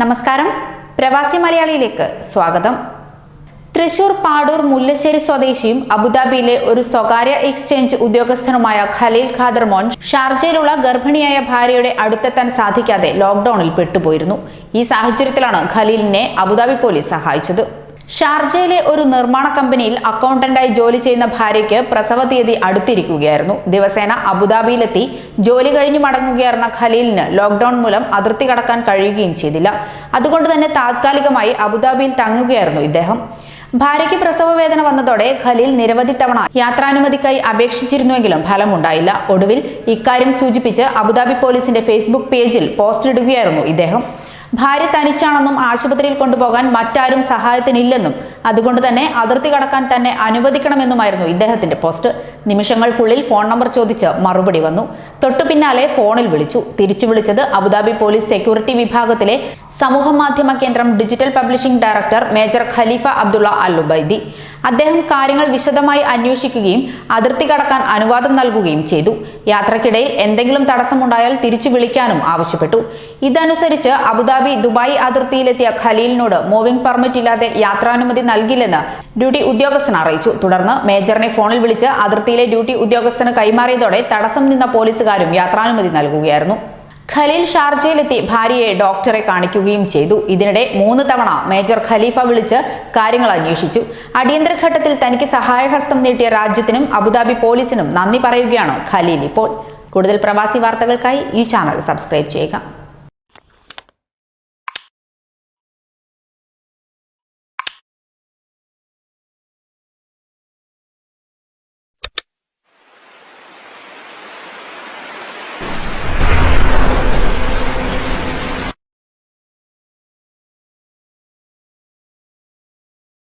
നമസ്കാരം. പ്രവാസി മലയാളിയിലേക്ക് സ്വാഗതം. തൃശൂർ പാടൂർ മുല്ലശ്ശേരി സ്വദേശിയും അബുദാബിയിലെ ഒരു സ്വകാര്യ എക്സ്ചേഞ്ച് ഉദ്യോഗസ്ഥനുമായ ഖലീൽ ഖാദർ മോൻ ഷാർജയിലുള്ള ഗർഭിണിയായ ഭാര്യയുടെ അടുത്തെത്താൻ സാധിക്കാതെ ലോക്ഡൌണിൽ പെട്ടുപോയിരുന്നു. ഈ സാഹചര്യത്തിലാണ് ഖലീലിനെ അബുദാബി പോലീസ് സഹായിച്ചത്. ഷാർജയിലെ ഒരു നിർമ്മാണ കമ്പനിയിൽ അക്കൗണ്ടന്റായി ജോലി ചെയ്യുന്ന ഭാര്യയ്ക്ക് പ്രസവ തീയതി അടുത്തിരിക്കുകയായിരുന്നു. ദിവസേന അബുദാബിയിലെത്തി ജോലി കഴിഞ്ഞു മടങ്ങുകയായിരുന്ന ഖലീലിന് ലോക്ക്ഡൌൺ മൂലം അതിർത്തി കടക്കാൻ കഴിയുകയും ചെയ്തില്ല. അതുകൊണ്ട് തന്നെ താത്കാലികമായി അബുദാബിയിൽ തങ്ങുകയായിരുന്നു ഇദ്ദേഹം. ഭാര്യയ്ക്ക് പ്രസവ വേദന വന്നതോടെ ഖലീൽ നിരവധി തവണ യാത്രാനുമതിക്കായി അപേക്ഷിച്ചിരുന്നുവെങ്കിലും ഫലമുണ്ടായില്ല. ഒടുവിൽ ഇക്കാര്യം സൂചിപ്പിച്ച് അബുദാബി പോലീസിന്റെ ഫേസ്ബുക്ക് പേജിൽ പോസ്റ്റ് ഇടുകയായിരുന്നു ഇദ്ദേഹം. ഭാര്യ തനിച്ചാണെന്നും ആശുപത്രിയിൽ കൊണ്ടുപോകാൻ മറ്റാരും സഹായത്തിനില്ലെന്നും അതുകൊണ്ട് തന്നെ അതിർത്തി കടക്കാൻ തന്നെ അനുവദിക്കണമെന്നുമായിരുന്നു ഇദ്ദേഹത്തിന്റെ പോസ്റ്റ്. നിമിഷങ്ങൾക്കുള്ളിൽ ഫോൺ നമ്പർ ചോദിച്ച് മറുപടി വന്നു. തൊട്ടു പിന്നാലെ ഫോണിൽ വിളിച്ചു. തിരിച്ചു വിളിച്ചത് അബുദാബി പോലീസ് സെക്യൂരിറ്റി വിഭാഗത്തിലെ സമൂഹ മാധ്യമ കേന്ദ്രം digital publishing director major Khalifa Abdullah Al Ubaidi അദ്ദേഹം കാര്യങ്ങൾ വിശദമായി അന്വേഷിക്കുകയും അതിർത്തി കടക്കാൻ അനുവാദം നൽകുകയും ചെയ്തു. യാത്രക്കിടയിൽ എന്തെങ്കിലും തടസ്സമുണ്ടായാൽ തിരിച്ചു വിളിക്കാനും ആവശ്യപ്പെട്ടു. ഇതനുസരിച്ച് അബുദാബി ദുബായ് അതിർത്തിയിലെത്തിയ ഖലീലിനോട് മൂവിംഗ് പെർമിറ്റ് ഇല്ലാതെ യാത്രാനുമതി നൽകില്ലെന്ന് ഡ്യൂട്ടി ഉദ്യോഗസ്ഥൻ അറിയിച്ചു. തുടർന്ന് മേജറിനെ ഫോണിൽ വിളിച്ച് അതിർത്തിയിലെ ഡ്യൂട്ടി ഉദ്യോഗസ്ഥന് കൈമാറിയതോടെ തടസ്സം നിന്ന പോലീസുകാരും യാത്രാനുമതി നൽകുകയായിരുന്നു. ഖലീൽ ഷാർജയിലെത്തി ഭാര്യയെ ഡോക്ടറെ കാണിക്കുകയും ചെയ്തു. ഇതിനിടെ മൂന്ന് തവണ മേജർ ഖലീഫ വിളിച്ച് കാര്യങ്ങൾ അന്വേഷിച്ചു. അടിയന്തരഘട്ടത്തിൽ തനിക്ക് സഹായഹസ്തം നീട്ടിയ രാജ്യത്തിനും അബുദാബി പോലീസിനും നന്ദി പറയുകയാണ് ഖലീൽ ഇപ്പോൾ. കൂടുതൽ പ്രവാസി വാർത്തകൾക്കായി ഈ ചാനൽ സബ്സ്ക്രൈബ് ചെയ്യുക.